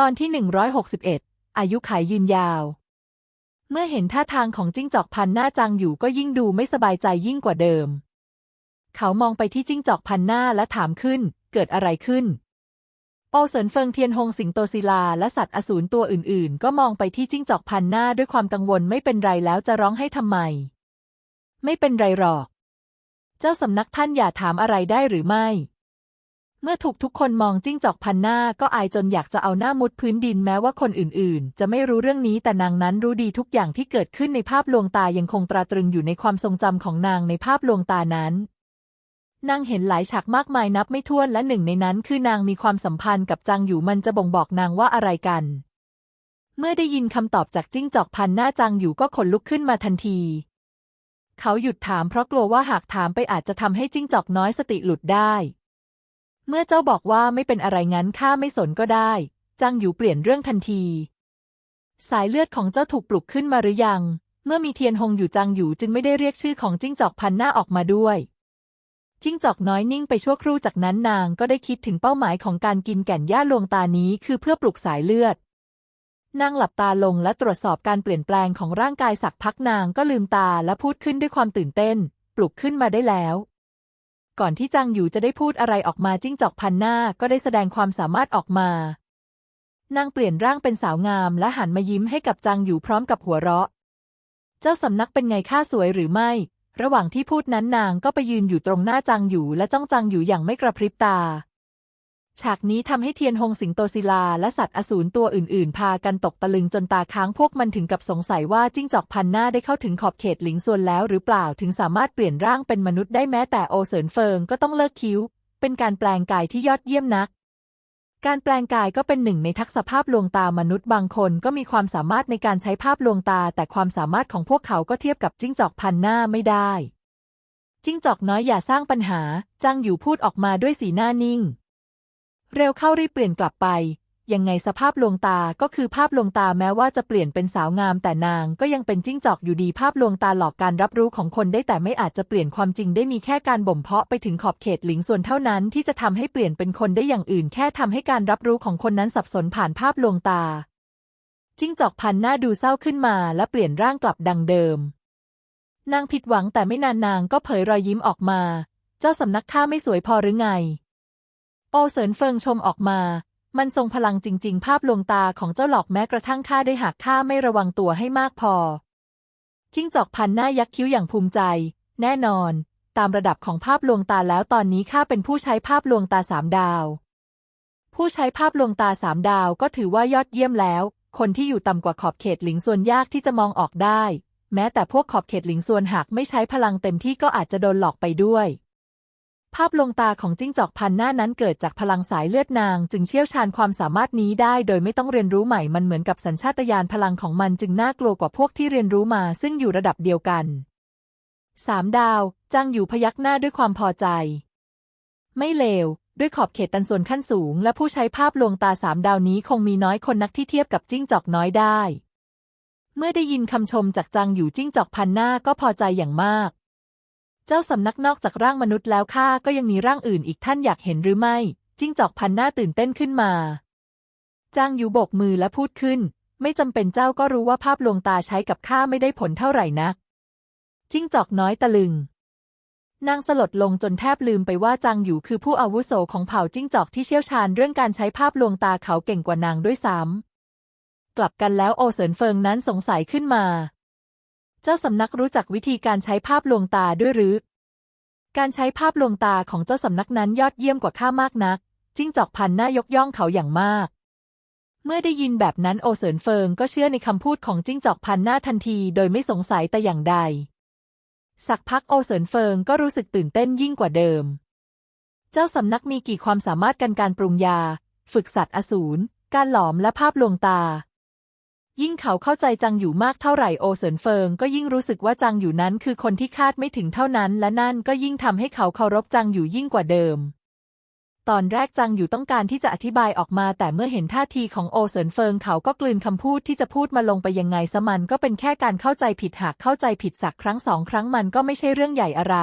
ตอนที่ 161 อายุขายยืนยาว เมื่อเห็นท่าทางของจิ้งจอกพันหน้าจังอยู่ก็ยิ่งดูไม่สบายใจยิ่งกว่าเดิม เขามองไปที่จิ้งจอกพันหน้าและถามขึ้น เกิดอะไรขึ้น โอเสินเฟิงเทียนหงสิงโตศิลาและสัตว์อสูรตัวอื่นๆ ก็มองไปที่จิ้งจอกพันหน้าด้วยความกังวลไม่เป็นไรแล้วจะร้องให้ทำไม ไม่เป็นไรหรอก เจ้าสำนักท่านอย่าถามอะไรได้หรือไม่ เมื่อถูกทุกคนมองจิ้งจอกพันหน้าก็อายจนอยากจะเอาหน้ามุดพื้นดินแม้ว่าคนอื่นๆ จะไม่รู้เรื่องนี้แต่นางนั้นรู้ดีทุกอย่างที่เกิดขึ้นในภาพลวงตายังคงตราตรึงอยู่ในความทรงจำของนางในภาพลวงตานั้นนางเห็นหลายฉากมากมายนับไม่ถ้วนและหนึ่งในนั้นคือนางมีความสัมพันธ์กับจางอยู่มันจะบ่งบอกนางว่าอะไรกัน เมื่อได้ยินคำตอบจากจิ้งจอกพันหน้าจางอยู่ก็ขนลุกขึ้นมาทันที เขาหยุดถามเพราะกลัวว่าหากถามไปอาจจะทำให้จิ้งจอกน้อยสติหลุดได้ เมื่อเจ้าบอกว่าไม่เป็นอะไรงั้นข้าไม่สนก็ได้จางอยู่เปลี่ยนเรื่องทันที สายเลือดของเจ้าถูกปลุกขึ้นมาหรือยัง เมื่อมีเทียนหงอยู่จางอยู่จึงไม่ได้เรียกชื่อของจิ้งจอกพันหน้าออกมาด้วยจิ้งจอกน้อยนิ่งไปชั่วครู่จากนั้นนางก็ได้คิดถึงเป้าหมายของการกินแก่นหญ้าลวงตานี้คือเพื่อปลุกสายเลือด นางหลับตาลงและตรวจสอบการเปลี่ยนแปลงของร่างกายสักพักนางก็ลืมตาและพูดขึ้นด้วยความตื่นเต้น ปลุกขึ้นมาได้แล้ว ก่อนที่จางอยู่จะได้พูดอะไรออกมาจิ้งจอกพันหน้าก็ได้แสดงความสามารถออกมานางเปลี่ยนร่างเป็นสาวงามและหันมายิ้มให้กับจางอยู่พร้อมกับหัวเราะ เจ้าสำนักเป็นไงข้าสวยหรือไม่ ระหว่างที่พูดนั้นนางก็ไปยืนอยู่ตรงหน้าจางอยู่และจ้องจางอยู่อย่างไม่กระพริบตา ฉากนี้ทำให้เทียนหงสิงโตศิลาและสัตว์อสูรตัวอื่นๆ พากันตกตะลึงจนตาค้างพวกมันถึงกับสงสัยว่าจิ้งจอกพันหน้าได้เข้าถึงขอบเขตหลิงส่วนแล้วหรือเปล่าถึงสามารถเปลี่ยนร่างเป็นมนุษย์ได้แม้แต่โอเสินเฟิงก็ต้องเลิกคิ้ว เป็นการแปลงกายที่ยอดเยี่ยมนัก การแปลงกายก็เป็นหนึ่งในทักษะภาพลวงตามนุษย์บางคนก็มีความสามารถในการใช้ภาพลวงตา แต่ความสามารถของพวกเขาก็เทียบกับจิ้งจอกพันหน้าไม่ได้ จิ้งจอกน้อยอย่าสร้างปัญหาจ้างอยู่พูดออกมาด้วยสีหน้านิ่ง เร็วเข้ารีบเปลี่ยนกลับไป ยังไงสภาพลวงตาก็คือภาพลวงตาแม้ว่าจะเปลี่ยนเป็นสาวงาม แต่นางก็ยังเป็นจิ้งจอกอยู่ดีภาพลวงตาหลอกการรับรู้ของคนได้แต่ไม่อาจจะเปลี่ยนความจริงได้มีแค่การบ่มเพาะไปถึงขอบเขตหลิงส่วนเท่านั้นที่จะทำให้เปลี่ยนเป็นคนได้อย่างอื่น แค่ทำให้การรับรู้ของคนนั้นสับสนผ่านภาพลวงตา จิ้งจอกพันหน้าดูเศร้าขึ้นมาและเปลี่ยนร่างกลับดังเดิม นางผิดหวังแต่ไม่นานนางก็เผยรอยยิ้มออกมา เจ้าสำนักข้าไม่สวยพอหรือไง โอเสินเฟิงชมออกมา มันทรงพลังจริง ๆ ภาพลวงตาของเจ้าหลอกแม้กระทั่งข้าได้หากข้าไม่ระวังตัวให้มากพอ จิ้งจอกพันหน้ายักคิ้วอย่างภูมิใจ แน่นอน ตามระดับของภาพลวงตาแล้วตอนนี้ข้าเป็นผู้ใช้ภาพลวงตาสามดาว ผู้ใช้ภาพลวงตาสามดาวก็ถือว่ายอดเยี่ยมแล้ว คนที่อยู่ต่ำกว่าขอบเขตหลิงส่วนยากที่จะมองออกได้ แม้แต่พวกขอบเขตหลิงส่วนหากไม่ใช้พลังเต็มที่ก็อาจจะโดนหลอกไปด้วย ภาพลวงตาของจิ้งจอกพันหน้านั้นเกิดจากพลังสายเลือดนาง จึงเชี่ยวชาญความสามารถนี้ได้ โดยไม่ต้องเรียนรู้ใหม่ มันเหมือนกับสัญชาตญาณพลังของมันจึงน่ากลัวกว่าพวกที่เรียนรู้มาซึ่งอยู่ระดับเดียวกันสามดาวจางอยู่พยักหน้าด้วยความพอใจ ไม่เลว ด้วยขอบเขตตันส่วนขั้นสูง และผู้ใช้ภาพลวงตาสามดาวนี้คงมีน้อยคนนักที่เทียบกับจิ้งจอกน้อยได้ เมื่อได้ยินคำชมจากจางอยู่จิ้งจอกพันหน้าก็พอใจอย่างมาก เจ้าสำนักนอกจากร่างมนุษย์แล้วข้าก็ยังมีร่างอื่นอีกท่านอยากเห็นหรือไม่ จิ้งจอกพันหน้าตื่นเต้นขึ้นมา จางอยู่โบกมือและพูดขึ้น ไม่จำเป็นเจ้าก็รู้ว่าภาพลวงตาใช้กับข้าไม่ได้ผลเท่าไหร่นัก จิ้งจอกน้อยตะลึง นางสลดลงจนแทบลืมไปว่าจางอยู่คือผู้อาวุโสของเผ่าจิ้งจอกที่เชี่ยวชาญเรื่องการใช้ภาพลวงตาเขาเก่งกว่านางด้วยซ้ำกลับกันแล้วโอเสินเฟิงนั้นสงสัยขึ้นมา เจ้าสำนักรู้จักวิธีการใช้ภาพลวงตาด้วยหรือ การใช้ภาพลวงตาของเจ้าสำนักนั้นยอดเยี่ยมกว่าข้ามากนัก จิ้งจอกพันหน้ายกย่องเขาอย่างมาก เมื่อได้ยินแบบนั้นโอเสินเฟิงก็เชื่อในคำพูดของจิ้งจอกพันหน้าทันทีโดยไม่สงสัยแต่อย่างใด สักพักโอเสินเฟิงก็รู้สึกตื่นเต้นยิ่งกว่าเดิม เจ้าสำนักมีกี่ความสามารถกันการปรุงยา ฝึกสัตว์อสูร การหลอมและภาพลวงตา ยิ่งเขาเข้าใจจังอยู่มากเท่าไหร่โอเสินเฟิงก็ยิ่งรู้สึกว่าจังอยู่นั้นคือคนที่คาดไม่ถึงเท่านั้น และนั่นก็ยิ่งทำให้เขาเคารพจังอยู่ยิ่งกว่าเดิม ตอนแรกจังอยู่ต้องการที่จะอธิบายออกมา แต่เมื่อเห็นท่าทีของโอเสินเฟิงเขาก็กลืนคำพูดที่จะพูดมาลงไปยังไงสมันก็เป็นแค่การเข้าใจผิดหากเข้าใจผิดสักครั้งสองครั้งมันก็ไม่ใช่เรื่องใหญ่อะไร